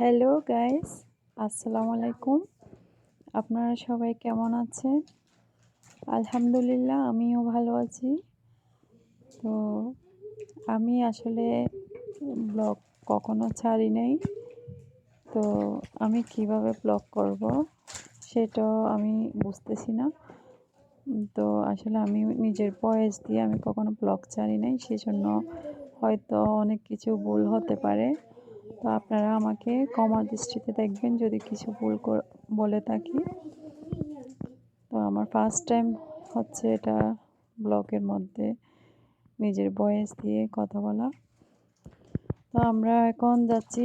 Hello guys, আসসালামু আলাইকুম। আপনারা সবাই কেমন আছেন? আলহামদুলিল্লাহ, আমিও ভালো আছি। তো আমি আসলে ব্লগ কখনো ছাড়ি নাই। তো আমি কীভাবে ব্লগ করব সেটাও আমি বুঝতেছি না। তো আসলে আমি নিজের বয়স দিয়ে আমি কখনো ব্লগ ছাড়ি নাই, সেজন্য হয়তো অনেক কিছু ভুল হতে পারে। তো আপনারা আমাকে কমার দৃষ্টিতে দেখবেন যদি কিছু ভুল বলে থাকি। তো আমার ফার্স্ট টাইম হচ্ছে এটা ব্লগের মধ্যে নিজের বয়স দিয়ে কথা বলা। তো আমরা এখন যাচ্ছি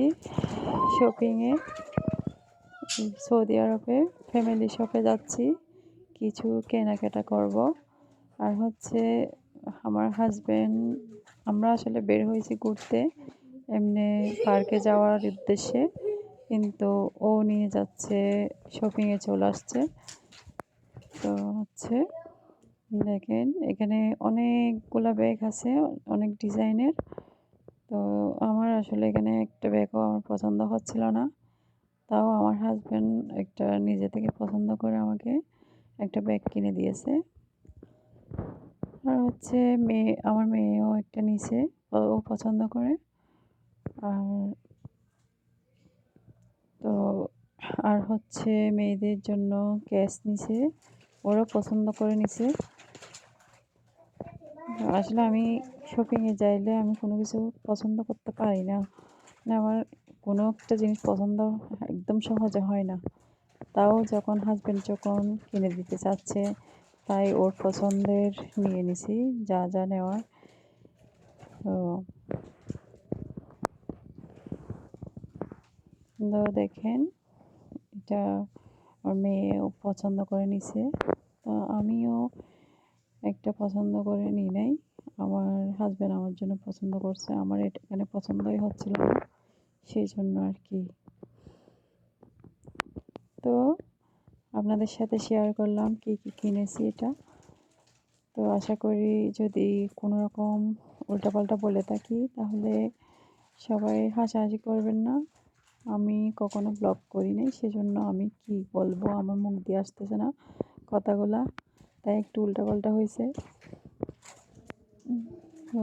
শপিংয়ে সৌদি আরবে ফ্যামিলি শপে যাচ্ছি। কিছু কেনাকাটা করব। আর হচ্ছে আমার হাজব্যান্ড আমরা আসলে বের হয়েছি ঘুরতে। এমনি পার্কে যাওয়ার উদ্দেশ্যে, কিন্তু ও নিয়ে যাচ্ছে শপিংয়ে চলে আসছে। তো হচ্ছে, দেখেন, এখানে অনেকগুলা ব্যাগ আছে, অনেক ডিজাইনের। তো আমার আসলে এখানে একটা ব্যাগও আমার পছন্দ হচ্ছিল না। তাও আমার হাজব্যান্ড একটা নিজে থেকে পছন্দ করে আমাকে একটা ব্যাগ কিনে দিয়েছে। আর হচ্ছে মেয়ে, আমার মেয়েও একটা নিচে ও পছন্দ করে। আর তো আর হচ্ছে মেয়েদের জন্য ক্যাশ নিছে ওরা পছন্দ করে নিছে। আসলে আমি শপিংয়ে যাইলে আমি কোনো কিছু পছন্দ করতে পারি না। মানে আমার কোনো একটা জিনিস পছন্দ একদম সহজে হয় না। তাও যখন হাজব্যান্ড যখন কিনে দিতে চাচ্ছে, তাই ওর পছন্দের নিয়ে নিছি, যা যা নেওয়ার তো তো দেখেন। এটা আমার মেয়েও পছন্দ করে নিছে। তো আমিও একটা পছন্দ করে নিই নাই। আমার হাজব্যান্ড আমার জন্য পছন্দ করছে। আমার এটা এখানে পছন্দই হচ্ছিল না। সেই জন্য আর কি। তো আপনাদের সাথে শেয়ার করলাম কি কি কিনেছি এটা। তো আশা করি যদি কোনো রকম উল্টাপাল্টা বলে থাকি, তাহলে সবাই হাসাহাসি করবেন না। আমি কখনো ব্লগ করি নাই, সেজন্য আমি কি বলব? আমার মুখ দিয়ে আসতেছে না কথাগুলা, তাই একটু উল্টাপাল্টা হয়েছে। তো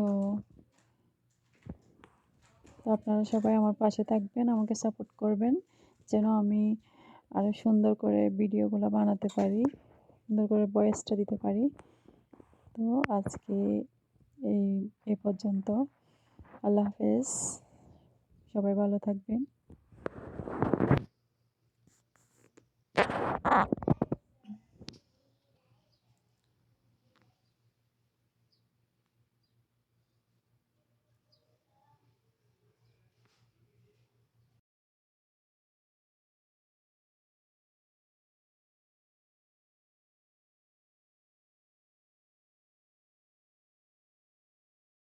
আপনারা সবাই আমার পাশে থাকবেন, আমাকে সাপোর্ট করবেন, যেন আমি আরও সুন্দর করে ভিডিওগুলো বানাতে পারি, সুন্দর করে বয়েসটা দিতে পারি। তো আজকে এই, এ পর্যন্ত। আল্লাহ হাফেজ। সবাই ভালো থাকবেন।